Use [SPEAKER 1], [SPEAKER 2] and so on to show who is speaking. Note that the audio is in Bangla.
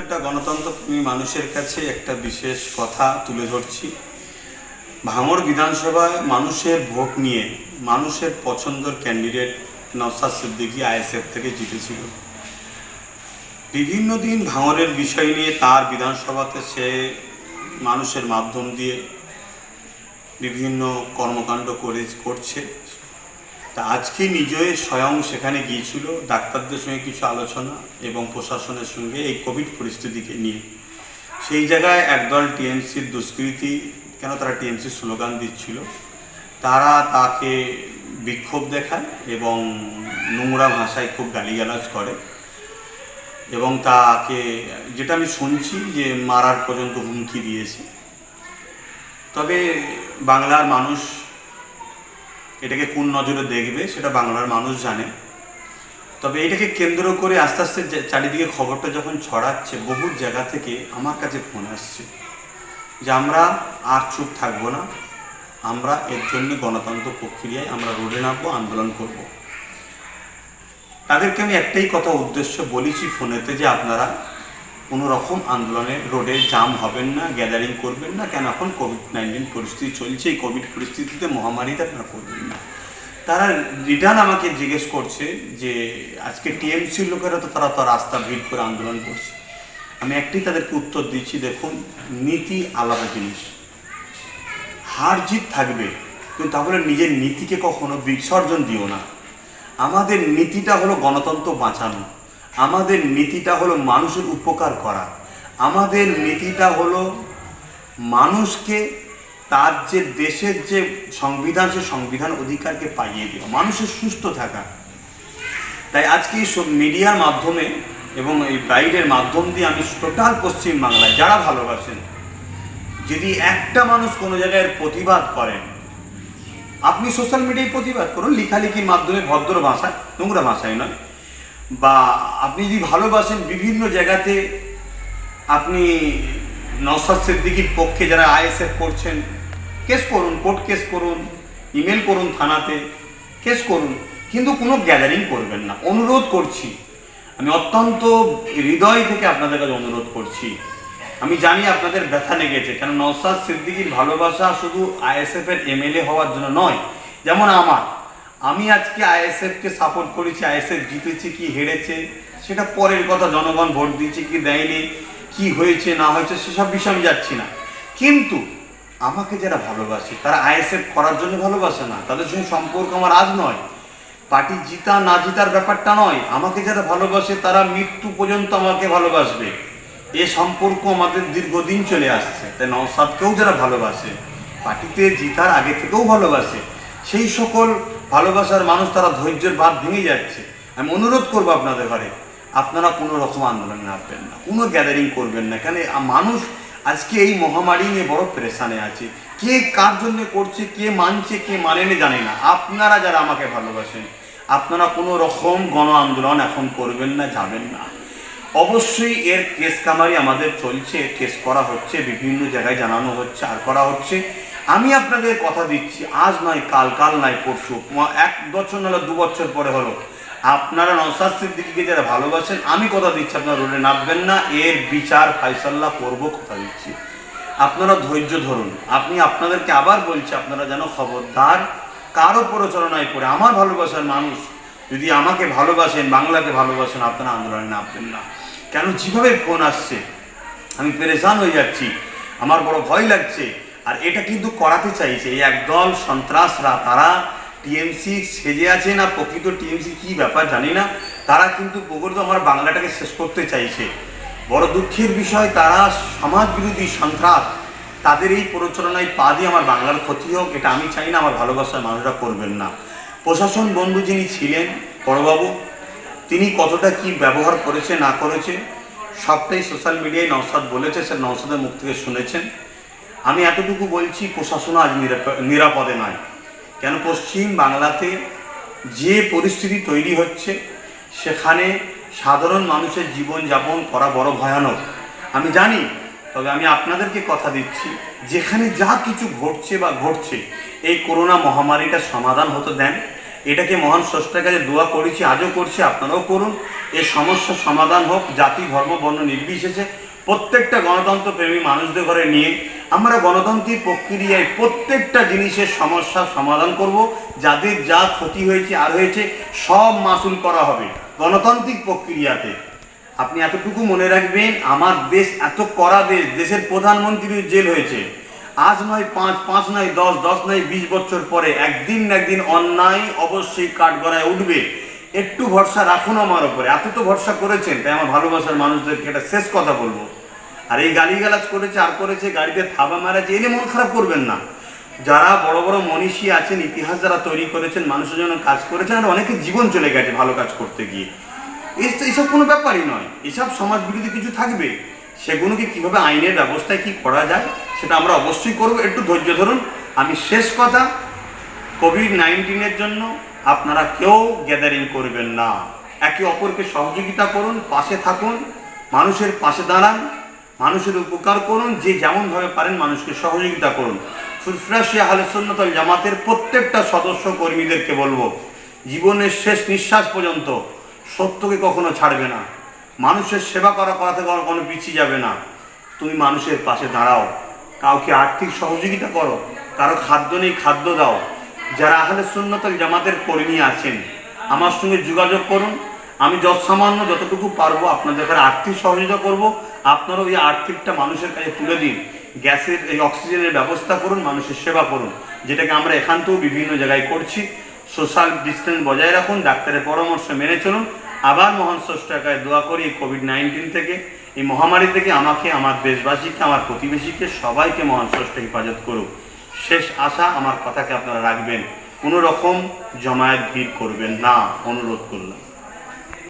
[SPEAKER 1] প্রত্যেকটা গণতন্ত্রপ্রেমী মানুষের কাছে একটা বিশেষ কথা তুলে ধরছি। ভাঙড় বিধানসভায় মানুষের ভোট নিয়ে মানুষের পছন্দের ক্যান্ডিডেট নওসাদ সিদ্দিকী আইএসএফ থেকে জিতেছিল। বিভিন্ন দিন ভাঙরের বিষয় নিয়ে তার বিধানসভাতে সে মানুষের মাধ্যম দিয়ে বিভিন্ন কর্মকাণ্ড করে করছে। তা আজকে নিজে স্বয়ং সেখানে গিয়েছিল ডাক্তারদের সঙ্গে কিছু আলোচনা এবং প্রশাসনের সঙ্গে এই কোভিড পরিস্থিতিকে নিয়ে। সেই জায়গায় একদল টিএমসির দুষ্কৃতী, কেন তারা টিএমসির স্লোগান দিচ্ছিল, তারা তাকে বিক্ষোভ দেখায় এবং নোংরা ভাষায় খুব গালিগালাজ করে এবং তাকে, যেটা আমি শুনছি যে মারার পর্যন্ত হুমকি দিয়েছে। তবে বাংলার মানুষ এটাকে কোন নজরে দেখবে সেটা বাংলার মানুষ জানে তবে এটাকে কেন্দ্র করে আস্তে আস্তে চারিদিকে খবরটা যখন ছড়াচ্ছে, বহু জায়গা থেকে আমার কাছে ফোন আসছে যে আমরা আর চুপ থাকব না, আমরা এর জন্য গণতন্ত্র প্রক্রিয়ায় আমরা রোডে নামবো, আন্দোলন করব। তাদেরকে আমি একটাই কথা উদ্দেশ্য বলেছি ফোনেতে যে আপনারা কোনো রকম আন্দোলনে রোডে জাম হবেন না গ্যাদারিং করবেন না। কেন? এখন কোভিড নাইন্টিন পরিস্থিতি চলছে। এই কোভিড পরিস্থিতিতে মহামারীতে আপনারা করবেন না। তারা রিটার্ন আমাকে জিজ্ঞেস করছে যে, আজকে টিএমসির লোকেরা তো তারা তো রাস্তা ভিড় করে আন্দোলন করছে। আমি একটি তাদেরকে উত্তর দিচ্ছি, দেখুন, নীতি আলাদা জিনিস। হার জিত থাকবে, কিন্তু তাহলে নিজের নীতিকে কখনো বিসর্জন দিও না। আমাদের নীতিটা হলো গণতন্ত্র বাঁচানো। আমাদের নীতিটা হলো মানুষের উপকার করা। আমাদের নীতিটা হলো মানুষকে তার যে দেশের যে সংবিধান, সে সংবিধান অধিকারকে পাইয়ে দেওয়া, মানুষের সুস্থ থাকা। তাই আজকে সব মিডিয়ার মাধ্যমে এবং এই বাইরের মাধ্যম দিয়ে আমি টোটাল পশ্চিম বাংলায় যারা ভালোবাসেন, যদি একটা মানুষ কোনো জায়গায় প্রতিবাদ করেন, আপনি সোশ্যাল মিডিয়ায় প্রতিবাদ করুন, লেখালেখির মাধ্যমে ভদ্র ভাষায় নোংরা ভাষায় নয়। বা আপনি যদি ভালোবাসেন বিভিন্ন জায়গাতে, আপনি নওসাদ সিদ্দিকির পক্ষে যারা আইএসএফ করছেন, কেস করুন, কোর্ট কেস করুন, ইমেল করুন থানাতে, কেস করুন, কিন্তু কোনো গ্যাদারিং করবেন না। অনুরোধ করছি, আমি অত্যন্ত হৃদয় থেকে আপনাদের কাছে অনুরোধ করছি। আমি জানি আপনাদের ব্যথা লেগেছে, কেন নওসাদ সিদ্দিকির ভালোবাসা শুধু আইএসএফ এর এমএলএ হওয়ার জন্য নয়, যেমন আমার। আমি আজকে আইএসএফকে সাপোর্ট করেছি, আইএসএফ জিতেছে কি হেরেছে, সেটা পরের কথা জনগণ ভোট দিয়েছে কি দেয়নি, কি হয়েছে, না হয়েছে, সেসব বিষয়ে আমি যাচ্ছি না। কিন্তু আমাকে যারা ভালোবাসে, তারা আইএসএফ করার জন্য ভালোবাসে না, তাদের সঙ্গে সম্পর্ক আমার আজ নয়। পার্টি জিতা না জিতার ব্যাপারটা নয়, আমাকে যারা ভালোবাসে, তারা মৃত্যু পর্যন্ত আমাকে ভালোবাসবে। এ সম্পর্ক আমাদের দীর্ঘদিন চলে আসছে। তাই নওসাদকেও যারা ভালোবাসে, পার্টিতে জিতার আগে থেকেও ভালোবাসে সেই সকল ভালোবাসার মানুষ তারা ধৈর্যের বাদ ভেঙে যাচ্ছে। আমি অনুরোধ করব আপনাদের ঘরে, আপনারা কোনো রকম আন্দোলন নামবেন না, কোনো গ্যাদারিং করবেন না। কেন মানুষ আজকে এই মহামারী নিয়ে বড় প্রেশানে আছে। কে কার জন্য করছে, কে মানছে, কে মানেনি জানে না। আপনারা যারা আমাকে ভালোবাসেন, আপনারা কোনো রকম গণ আন্দোলন এখন করবেন না, যাবেন না। অবশ্যই এর কেস কামারি আমাদের চলছে কেস করা হচ্ছে, বিভিন্ন জায়গায় জানানো হচ্ছে, আর করা হচ্ছে। আমি আপনাদের কথা দিচ্ছি, আজ নয়, কাল কাল নয়, পরশু। এক বছর নাহলে দু বছর পরে হলো। আপনারা নসাদ সিদ্দিকিকে যারা ভালোবাসেন, আমি কথা দিচ্ছি, আপনারা রোডে নামবেন না। এর বিচার ফাইসাল্লা করব কথা দিচ্ছি। আপনারা ধৈর্য ধরুন। আপনি আপনাদেরকে আবার বলছি, আপনারা যেন খবরদার, কারও প্ররোচনায় পড়ে। আমার ভালোবাসার মানুষ যদি আমাকে ভালোবাসেন, বাংলাকে ভালোবাসেন, আপনারা আন্দোলনে নামবেন না। কেন? যেভাবে ফোন আসছে, আমি পেরেশান হয়ে যাচ্ছি। আমার বড় ভয় লাগছে। আর এটা কিন্তু করাতে চাইছে এই একদল সন্ত্রাসরা। তারা টিএমসি সেজে আছে না? প্রকৃত টিএমসি কি ব্যাপার জানি না। তারা কিন্তু প্রকৃত আমার বাংলাটাকে শেষ করতে চাইছে। বড় দুঃখের বিষয়, তারা সমাজ বিরোধী সন্ত্রাস। তাদের এই প্ররোচনায় পা দিয়ে আমার বাংলার ক্ষতি হোক, এটা আমি চাই না, আমার ভালোবাসার মানুষরা করবেন না। প্রশাসন বন্ধু যিনি ছিলেন, বড়বাবু, তিনি কতটা কি ব্যবহার করেছে, না করেছে, সবটাই সোশ্যাল মিডিয়ায় নওসাদ বলেছে, সে নওসাদের মুখ থেকে শুনেছেন। আমি এতটুকু বলছি, প্রশাসন আজ নিরাপ- নিরাপদে নয়। কেন পশ্চিম বাংলাতে যে পরিস্থিতি তৈরি হচ্ছে, সেখানে সাধারণ মানুষের জীবনযাপন করা বড় ভয়ানক। আমি জানি, তবে আমি আপনাদেরকে কথা দিচ্ছি, যেখানে যা কিছু ঘটছে বা ঘটছে, এই করোনা মহামারীটা সমাধান হতে দেন। এটাকে মহান স্রষ্টার কাছে দোয়া করেছি, আজও করছি, আপনারাও করুন। এই সমস্যার সমাধান হোক, জাতি, ধর্ম, বর্ণ নির্বিশেষে প্রত্যেকটা গণতন্ত্র প্রেমী মানুষদের ঘরে নিয়ে আমরা গণতন্ত্রের প্রক্রিয়ায় প্রত্যেকটা জিনিসের সমস্যার সমাধান করব, যাদের যা ক্ষতি হয়েছে আর হয়েছে, সব মাসুল করা হবে গণতান্ত্রিক প্রক্রিয়াতে। আপনি এতটুকু মনে রাখবেন, আমার দেশ এত কড়া দেশ, দেশের প্রধানমন্ত্রীর জেল হয়েছে। আজ নয়, পাঁচ পাঁচ নয়, দশ দশ নয়, বিশ বছর পরে একদিন না একদিন অন্যায় অবশ্যই কাঠগড়ায় উঠবে। একটু ভরসা রাখুন আমার ওপরে এত তো ভরসা করেছেন, তাই আমার ভালোবাসার মানুষদেরকে একটা শেষ কথা বলব। আর এই গালিগালাজ করেছে, আর করেছে, গাড়িতে থাবা মারাছে, এনে মন খারাপ করবেন না। যারা বড় বড় মনীষী আছেন, ইতিহাস যারা তৈরি করেছেন, মানুষের জন্য কাজ করেছেন, আর অনেকের জীবন চলে গেছে ভালো কাজ করতে গিয়ে। এই- এইসব কোনো ব্যাপারই নয়। এসব সমাজ বিরোধী কিছু থাকবে। সেগুলোকে কীভাবে আইনের ব্যবস্থায় কি করা যায়, সেটা আমরা অবশ্যই করব। একটু ধৈর্য ধরুন। আমি শেষ কথা কোভিড নাইন্টিনের জন্য আপনারা কেউ গ্যাদারিং করবেন না। একে অপরকে সহযোগিতা করুন, পাশে থাকুন, মানুষের পাশে দাঁড়ান। মানুষের উপকার করুন, যে যেমনভাবে পারেন মানুষকে সহযোগিতা করুন। ফুরফুরাশিয়া হালসন্নতল জামাতের প্রত্যেকটা সদস্য কর্মীদেরকে বলব, জীবনের শেষ নিঃশ্বাস পর্যন্ত সত্যকে কখনো ছাড়বে না। মানুষের সেবা করা করা থেকে কোনো পিছিয়ে যাবে না। তুমি মানুষের পাশে দাঁড়াও। কাউকে আর্থিক সহযোগিতা করো। কারও খাদ্য নেই, খাদ্য দাও। যারা আহলে সুন্নতল জামাতের কর্মী আছেন, আমার সঙ্গে যোগাযোগ করুন। আমি যত সামান্য যতটুকু পারব আপনাদের আর্থিক সহযোগিতা করব। আপনারা ওই আর্থিকটা মানুষের কাছে তুলে দিন। গ্যাসের এই অক্সিজেনের ব্যবস্থা করুন, মানুষের সেবা করুন। যেটাকে আমরা এখান থেকেও বিভিন্ন জায়গায় করছি। সোশ্যাল ডিস্টেন্স বজায় রাখুন, ডাক্তারের পরামর্শ মেনে চলুন। আবার মহান স্রষ্টাকায় দোয়া করি, এই কোভিড নাইন্টিন থেকে, এই মহামারী থেকে আমাকে, আমার দেশবাসীকে, আমার প্রতিবেশীকে, সবাইকে মহান স্রষ্টা হেফাজত করুক। শেষ আশা আমার কথাকে আপনারা রাখবেন। কোনো রকম জমায়েত ভিড় করবেন না। অনুরোধ করলাম।